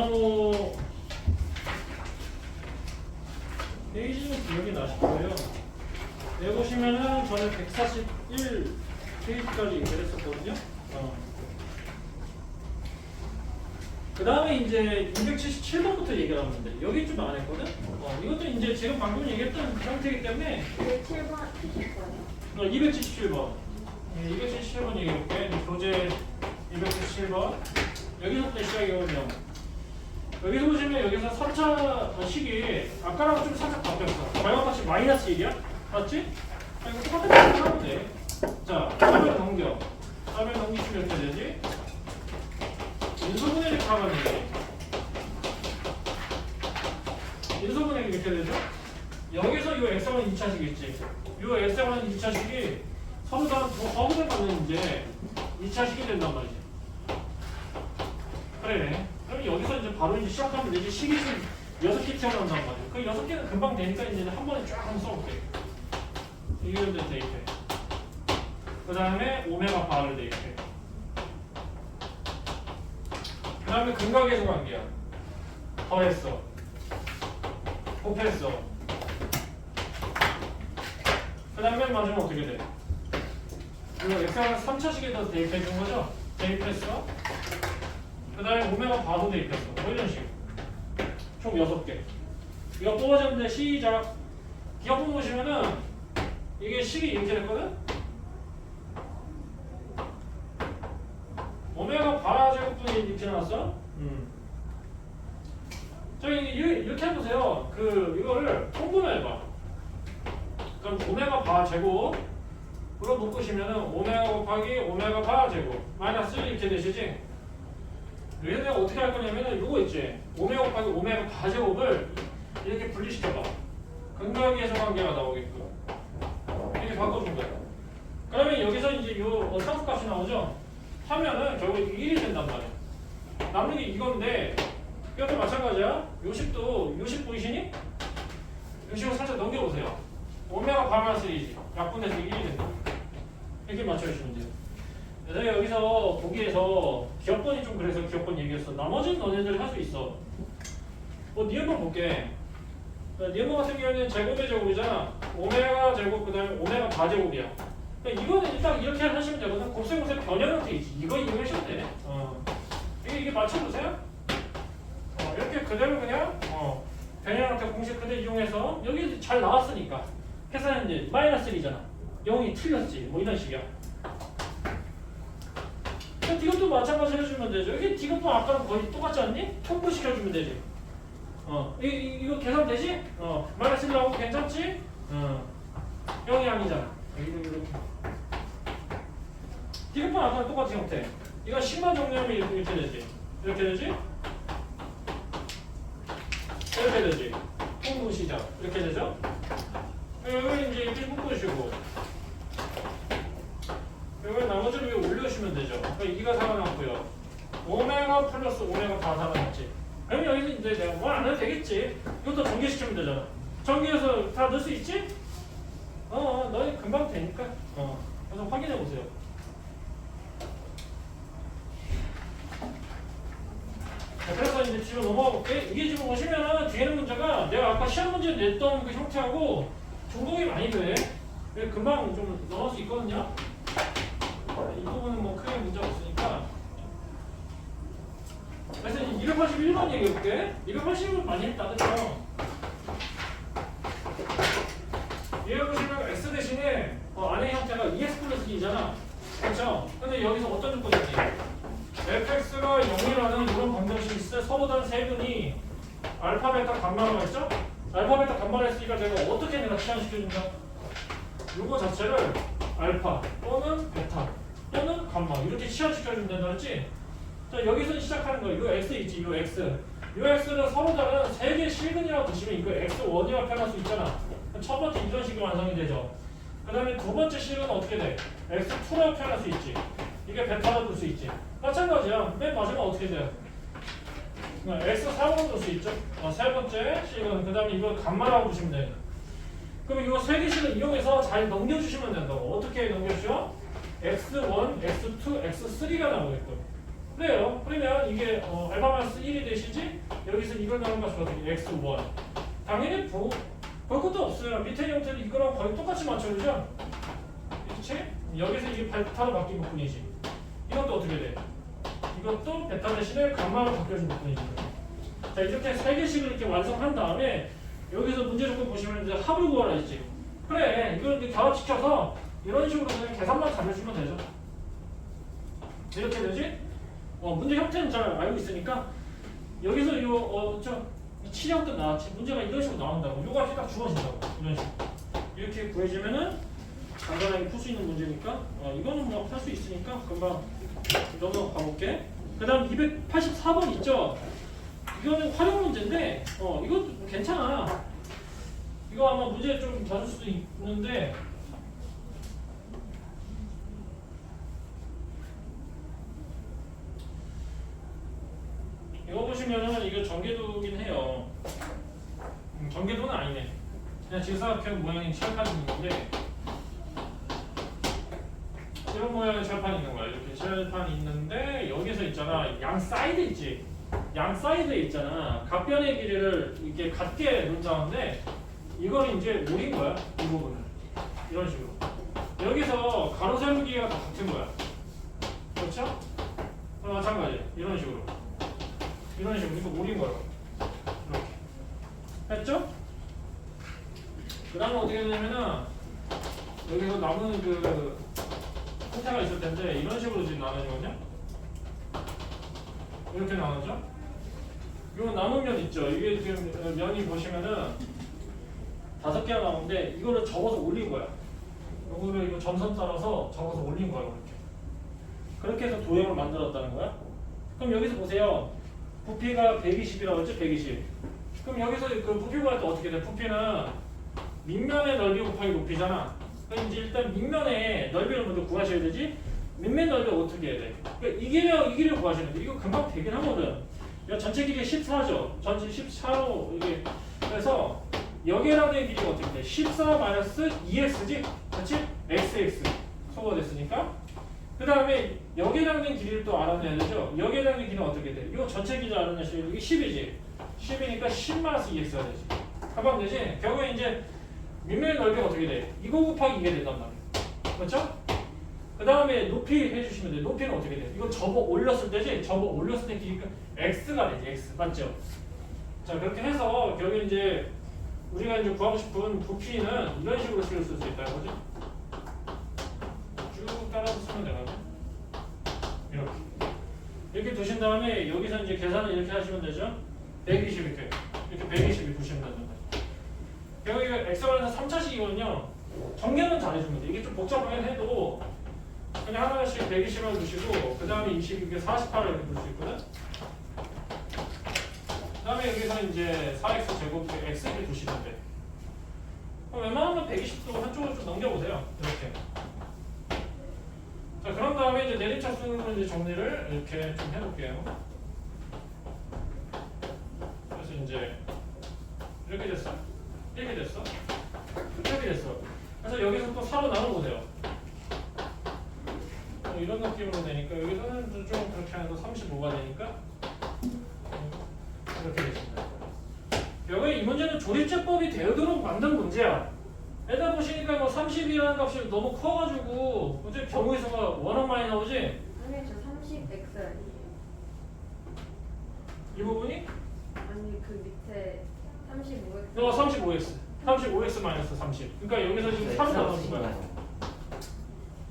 어, 페이지는 기억이 나실 거예요. 여기 보시면은 저는 141 페이지까지 얘기를 했었거든요. 어. 그 다음에 이제 277번부터 얘기를 하는데 여기 좀 안 했거든? 어, 이것도 이제 지금 방금 얘기했던 그 상태이기 때문에 107번 있어요. 어, 277번. 예, 277번 얘기해볼게. 교재 277번. 여기서부터 시작해보면. 여기서 보시면 여기서 3차 식이 아까랑 좀 살짝 바뀌었어. 마이너스 마이너스 1이야? 맞지? 아, 이거 똑같은 거 하면 돼. 자, 4을 넘겨. 4을 넘기시면 이렇게 되지? 인수분해를 하면 되지. 인수분해가 이렇게 되죠? 여기서 이 x는 2차식이지. 이 x는 2차식이 서로 다 허브를 받는 이제 2차식이 된단 말이지. 그래. 여기서 이제 바로 이제 시작하면 되지. 식이 좀 여섯 개 튀어나온단 말이야. 그 여섯 개는 금방 되니까 이제 한 번에 쫙 한번 써볼게. 이게 이제 대입해. 그 다음에 오메가 바를 대입해. 그 다음에 근각에서 관계야. 더했어. 곱했어. 그 다음에 맨 마지막 어떻게 돼? 이거 x가 3차식에다 대입해 준 거죠? 대입했어. 그 다음에 오메가 바도 대입했어. 뭐 이런 식. 총 6개. 이거 뽑아졌는데 시작. 기억 보시면은 이게 식이 이렇게 됐거든? 오메가 바 제곱분이 이렇게 나왔어? 음. 저기 이- 이렇게 해보세요. 그 이거를 통분해봐. 그럼 오메가 바 제곱 으로 묶으시면은 오메가 곱하기 오메가 바 제곱 마이너스 1 이렇게 되시지? 얘네 어떻게 할 거냐면은 이거 있지? 오메가 곱하기 오메가 바 제곱을 이렇게 분리시켜봐. 근각에서 관계가 나오게끔 이렇게 바꿔준 거야. 그러면 여기서 이제 요 어, 상수값이 나오죠? 하면은 결국 1이 된단 말이야. 남는 게 이건데 이것도 마찬가지야. 요식도 요식 보이시니? 요식을 살짝 넘겨보세요. 오메가 바마스 1이지. 약분해서 1이 된다. 이렇게 맞춰주시면 돼요. 내가 여기서 보기에서 기업번이 좀 그래서 기업번 얘기했어. 나머지는 너네들이 할수 있어. 뭐 니은번 볼게. 니은번 같은 경우에는 제곱의 제곱이잖아. 오메가 제곱 그다음에 오메가 바 제곱이야. 그러니까 이거는 일단 이렇게 하시면 되거든. 곱셈 곱셈 변형은 돼 있지. 이거 이용하시면 돼. 어. 이게, 이게 맞춰보세요. 어, 이렇게 그대로 그냥 어, 변형한테 공식 그대로 이용해서 여기 잘 나왔으니까 이제 마이너스 1이잖아. 0이 틀렸지. 뭐 이런 식이야. 그럼 이것도 마찬가지로 해주면 되죠. 이게 이것도 아까랑 거의 똑같지 않니? 통보시켜주면 되지. 어, 이, 이, 이거 계산되지? 어, 마이너스 1 나오고 괜찮지? 어, 0이 아니잖아. 이렇게, 이렇게. 이것도 아까랑 똑같은 형태. 이거 10만 정리하면 이렇게, 되지. 이렇게 되지? 이렇게 되지. 시작. 이렇게 되죠? 여기 이제 이렇게 묶으시고 여기 나머지를 위에 올려 주시면 되죠. 그러니까 2가 살아남고요. 오메가 플러스 오메가 다 살아남지. 그럼 여기서 이제 내가 뭐안 해도 되겠지. 이것도 전개시키면 되잖아. 전개해서 다 넣을 수 있지? 어, 어 너희 금방 되니까. 어, 그래서 확인해 보세요. 자, 그래서 이제 뒤로 넘어가 볼게. 이게 지금 보시면은 뒤에 는 문제가 내가 아까 시험 문제 냈던 그 형태하고 중복이 많이 돼. 금방 좀 넣을 수 있거든요. 이 부분은 뭐 크게 문제가 없으니까. 그래서 281번 얘기해볼게. 280은 많이 했다, 그쵸? 얘가 보시면 x 대신에 어, 안의 형태가 2x 플러스 2잖아. 그쵸? 근데 여기서 어떤 조건이지? fx가 0이라는 이런 방정식이 서보다는 세분이 알파, 베타, 감마라고 했죠? 알파, 베타, 감마를 했으니까 제가 어떻게 내가 치환시켜준다? 이거 자체를 알파 또는 감마 이렇게 치환시켜주면 된다 그랬지? 자 여기서 시작하는 거예요. 이 x 있지, 이 x. 이 x는 서로 다른 세 개 실근이라고 보시면 이거 x1이라고 표현할 수 있잖아. 첫 번째 이런 식으로 완성이 되죠. 그 다음에 두 번째 실근은 어떻게 돼? x2라고 표현할 수 있지. 이게 베타로 둘 수 있지. 마찬가지야. 맨 마지막 어떻게 돼? x4로 둘 수 있죠. 어, 세 번째 실근, 그 다음에 이걸 감마라고 보시면 돼. 그럼 이거 세 개씩을 이용해서 잘 넘겨주시면 된다고. 어떻게 넘겨주죠? X1, x2, x3가 나오게끔. 그래요. 그러면 이게 어, 알파 마이너스 1이 되시지? 여기서 이걸 나눈 거 좋거든요. x1. 당연히 보, 볼 것도 없어요. 밑에 형태는 이거랑 거의 똑같이 맞춰주죠? 그렇지? 여기서 이게 베타로 바뀐 것 뿐이지. 이것도 어떻게 돼? 이것도 베타 대신에 감마로 바뀌어진 것 뿐이지. 자, 이렇게 세 개씩을 이렇게 완성한 다음에 여기서 문제 조건 보시면 이제 합을 구하라 했지. 그래, 이걸 이제 결합시켜서 이런 식으로 그냥 계산만 잘해주면 되죠. 이렇게 되지? 어, 문제 형태는 잘 알고 있으니까 여기서 요, 어, 저, 이 치력도 나왔지. 문제가 이런 식으로 나온다고. 앞에 딱 주어진다고. 이런 식으로. 이렇게 구해주면은 간단하게 풀 수 있는 문제니까 어, 이거는 뭐 할 수 있으니까 금방 넘어가 볼게. 그 다음 284번 있죠? 이거는 활용 문제인데 어, 이것도 괜찮아. 이거 아마 문제 좀더줄 수도 있는데 이거 보시면은 이거 전개도긴 해요. 음, 전개도는 아니네. 그냥 직사각형 모양인 칠판이 있는데 이런 모양의 칠판이 있는 거야. 이렇게 칠판이 있는데 여기서 있잖아. 양 사이드 있지. 양 사이드에 있잖아. 각변의 길이를 이렇게 같게 놓자는데 이걸 이제 모인 거야. 이 부분을 이런 식으로. 여기서 가로 세로 길이가 다 같은 거야. 그렇죠? 어, 마찬가지. 이런 식으로. 이런 식으로 이거 모린 거예요. 이렇게. 했죠? 그 다음에 어떻게 되냐면은 여기서 남은 그 형태가 있을 텐데 이런 식으로 지금 나눠지거든요. 이렇게 나눠져. 요 남은 면 있죠. 이게 지금 면이 보시면은 다섯 개가 나오는데 이거를 접어서 올린 거야. 요거를 이거 점선 따라서 접어서 올린 거야 이렇게. 그렇게 해서 도형을 만들었다는 거야. 그럼 여기서 보세요. 부피가 120이라고 했죠? 120. 그럼 여기서 그 부피 구할 때 어떻게 돼? 부피는 밑면의 넓이 곱하기 높이잖아. 그럼 이제 일단 밑면의 넓이를 먼저 구하셔야 되지. 밑면 넓이 어떻게 해야 돼? 그러니까 이 길이랑 이 길이를 구하시는 데 이거 금방 되긴 하거든. 이 전체 길이 14죠. 전체 14로 이게 그래서 여기랑 된 길이가 어떻게 돼? 14 마이너스 2x지? 그렇지? xx 소거가 됐으니까. 그 다음에 여기랑 된 길이를 또 알아내야 되죠. 여기랑 된 길이는 어떻게 돼? 이거 전체 길이 알아내시면 이게 10이지. 10이니까 10 마이너스 2x가 되지. 가방 되지? 결국에 이제 밑면의 넓이가 어떻게 돼? 이거 곱하기 이게 된단 말이야. 그렇죠? 그 다음에 높이 해주시면 돼. 높이는 어떻게 돼? 이거 접어 올렸을 때지? 접어 올렸을 때 길이가 x가 되지. x 맞죠? 자 그렇게 해서 결국 이제 우리가 이제 구하고 싶은 부피는 이런 식으로 실을 수 있다는 거지. 쭉 따라서 쓰면 되거든. 이렇게. 이렇게 두신 다음에 여기서 이제 계산을 이렇게 하시면 되죠. 120 이렇게 이렇게 120이 두시면 된다. 여기가 엑셀에서 3차식이거든요. 정리는 돼. 이게 좀 복잡하긴 해도 그냥 하나씩 120을 두시고 그 다음에 20 이게 48을 이렇게 둘수 있거든. 그 다음에 여기서 이제 4x 제곱 x를 두시면 돼. 그럼 웬만하면 120도 한쪽으로 좀 넘겨보세요. 이렇게. 자 그런 다음에 이제 내림차순으로 이제 정리를 이렇게 좀 해볼게요. 그래서 이제 이렇게 됐어. 이렇게 됐어. 이렇게 됐어. 그래서 여기서 또 4로 나눠보세요. 뭐 이런 느낌으로 되니까 여기서는 좀- 좀 그렇게 하면 35가 되니까 이렇게 됐습니다. 여기 이 문제는 조립제법이 되도록 만든 문제야. 에다 보시니까 뭐 30이라는 값이 너무 커가지고 어제 경우에서가 워낙 많이 나오지? 아니 저 30x 아니에요? 이 부분이? 아니 그 밑에 35x 어 35x 35x 마이너스 30 그러니까 여기서 지금 4로 나눠준 거야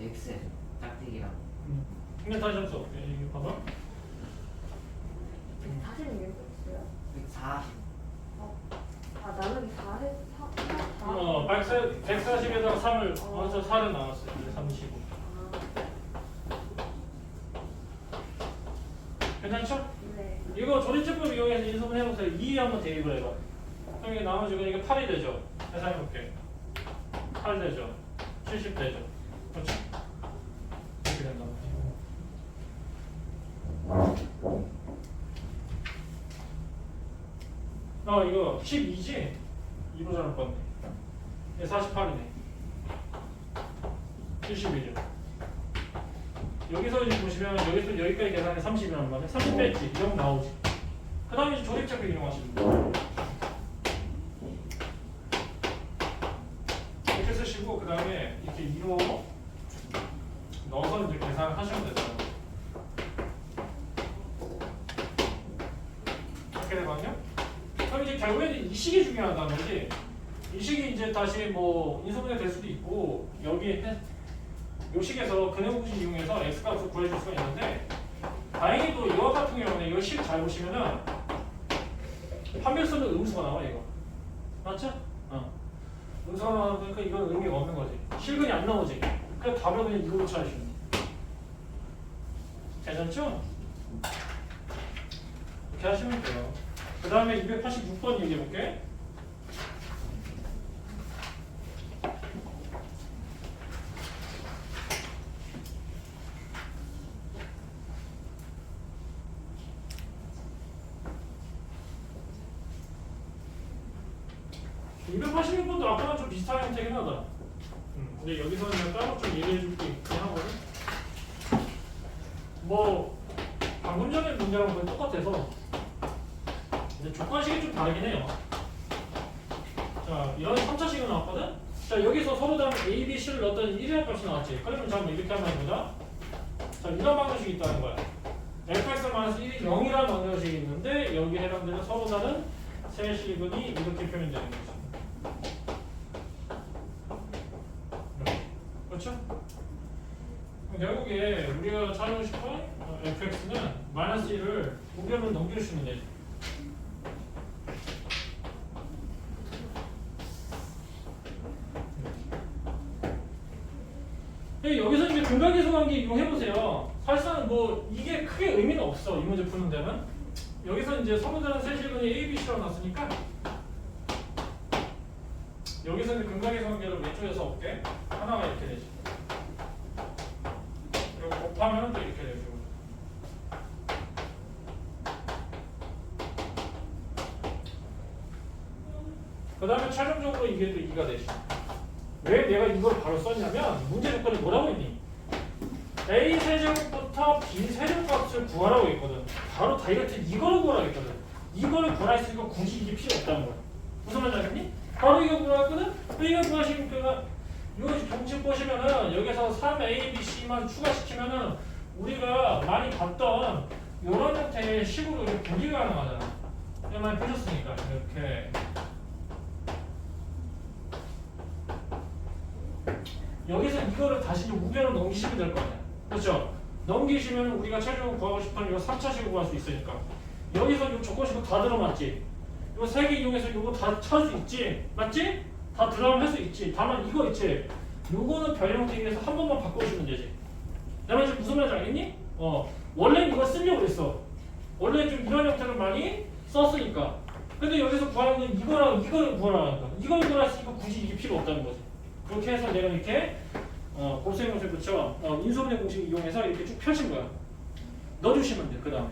X 짝대기랑 근데 다시 한번 써 이거 봐봐 46x요? 140 아 나누기 4 해? 4? 4? 어 140에다가 3을 얹어서 4를 나눴어요 이제 35 괜찮죠? 네 이거 조립제법 이용해서 인수분 해보세요 2 한번 대입을 해봐 그럼 이게 나눠지고 이게 8이 되죠 계산해볼게 8 되죠 70 되죠 그렇죠? 이렇게 된다 어 이거 12지? 2로 잘못 봤네 얘 48이네 71이요 여기서 이제 보시면 여기서 여기까지 계산이 30이란 말이야. 30 뺐지. 0 나오지. 그 다음에 이제 조립책을 이용하시면 돼요. 이렇게 쓰시고 그 다음에 이렇게 2로 넣어서 이제 계산을 하시면 되죠. 이렇게 되거든요. 그럼 이제 결국에는 이 식이 중요하다는 거지. 이 식이 이제 다시 뭐 인수분해 될 수도 있고 여기 해, 요 식에서 근해공식 이용해서 x 값을 구해줄 수가 있는데 다행히도 이와 같은 경우는 이거 식잘 보시면은 판별수는 음수가 나와 이거 맞죠? 어. 음수가 나오니까 이건 의미가 없는 거지 실근이 안 나오지 그냥 답을 그냥 이걸로 찾으시면 돼 괜찮죠? 이렇게 하시면 돼요 그 다음에 286번 얘기해 볼게 이 286번도 아까랑 좀 비슷한 형태긴 하다. 음, 근데 여기서는 그냥 따로 좀 얘기해 줄 게 있긴 하거든. 뭐 방금 전에 문제랑 거의 똑같아서 근데 조건식이 좀 다르긴 해요. 자, 이런 3차식이 나왔거든? 자, 여기서 서로 다른 A, B, C를 넣었더니 1이라는 값이 나왔지. 그러면 잠깐 이렇게 한번 해보자. 자, 이런 방정식이 있다는 거야. fx-1이 0이라는 방정식이 있는데 여기 해당되는 서로 다른 세 실근이 이렇게 표현되는 거지. 그렇죠? 결국에 우리가 찾고 싶은 어, fx는 마이너스 1을 우변으로 넘겨주시면 되지. 근데 여기서 이제 근각계수 관계 이용해보세요. 사실상 뭐 이게 크게 의미는 없어. 이 문제 푸는 데는. 여기서 이제 서문자는 세실근이 A, B, C라고 놨으니까 여기서 는 근각계수 관계를 왼쪽에서 얻게 하나가 이렇게 되지. 곱하면 또 이렇게 되죠. 그 다음에 최종적으로 이게 또 2가 되지. 왜 내가 이걸 바로 썼냐면 문제 조건이 뭐라고 했니? A 세제곱부터 B 세제곱 값을 구하라고 했거든. 바로 다이렉트 이거를 구하라고 했거든. 이거를 구하라 했으니까 굳이 이게 필요 없다는 거야. 무슨 말인지 알겠니? 바로 이거 구하라 했거든? 이거 구하시니까 이거 공식 보시면은 여기서 3A, B, C만 추가시키면은 우리가 많이 봤던 이런 형태의 식으로 이렇게 보기가 가능하잖아. 이거 많이 보셨으니까 이렇게 여기서 이거를 다시 이제 우변으로 넘기시면 될 거 아니야. 그렇죠? 넘기시면 우리가 최종 구하고 싶은 이거 3차식으로 구할 수 있으니까. 여기서 이 조건식으로 다 들어맞지? 이거 세개 이용해서 이거 다 찾을 수 있지? 맞지? 다 들어가면 할수 있지. 다만 이거 있지? 요거는 의해서 한 번만 바꿔주면 되지. 내말 지금 무슨 말인지 알겠니? 어. 원래 이거 쓰려고 했어. 원래 좀 이런 형태를 많이 썼으니까. 근데 여기서 구하는 건 이거랑 이거를 구하라니까. 이걸 구하랬으니까 굳이 이게 필요 없다는 거지. 그렇게 해서 내가 이렇게 어, 곱셈 공식 그쵸? 어, 인수분해 공식 이용해서 이렇게 쭉 펼친 거야. 넣어주시면 돼. 그 다음에.